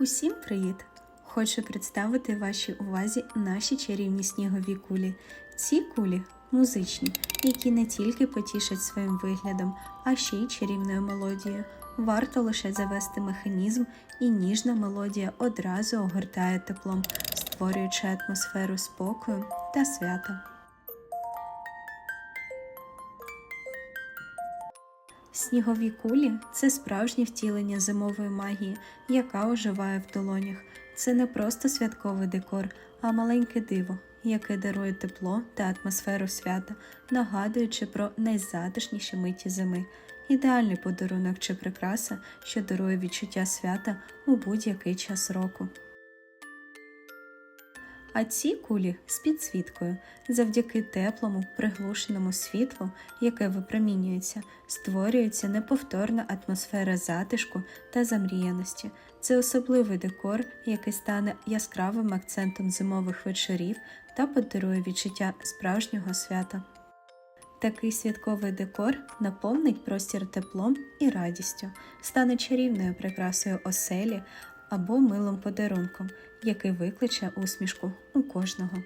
Усім привіт! Хочу представити вашій увазі наші чарівні снігові кулі. Ці кулі музичні, які не тільки потішать своїм виглядом, а ще й чарівною мелодією. Варто лише завести механізм, і ніжна мелодія одразу огортає теплом, створюючи атмосферу спокою та свята. Снігові кулі це справжнє втілення зимової магії, яка оживає в долонях. Це не просто святковий декор, а маленьке диво, яке дарує тепло та атмосферу свята, нагадуючи про найзатишніші миті зими. Ідеальний подарунок чи прикраса, що дарує відчуття свята у будь-який час року. А ці кулі з підсвіткою завдяки теплому, приглушеному світлу, яке випромінюється, створюється неповторна атмосфера затишку та замріяності. Це особливий декор, який стане яскравим акцентом зимових вечорів та подарує відчуття справжнього свята. Такий святковий декор наповнить простір теплом і радістю, стане чарівною прикрасою оселі або милим подарунком, який викличе усмішку у кожного.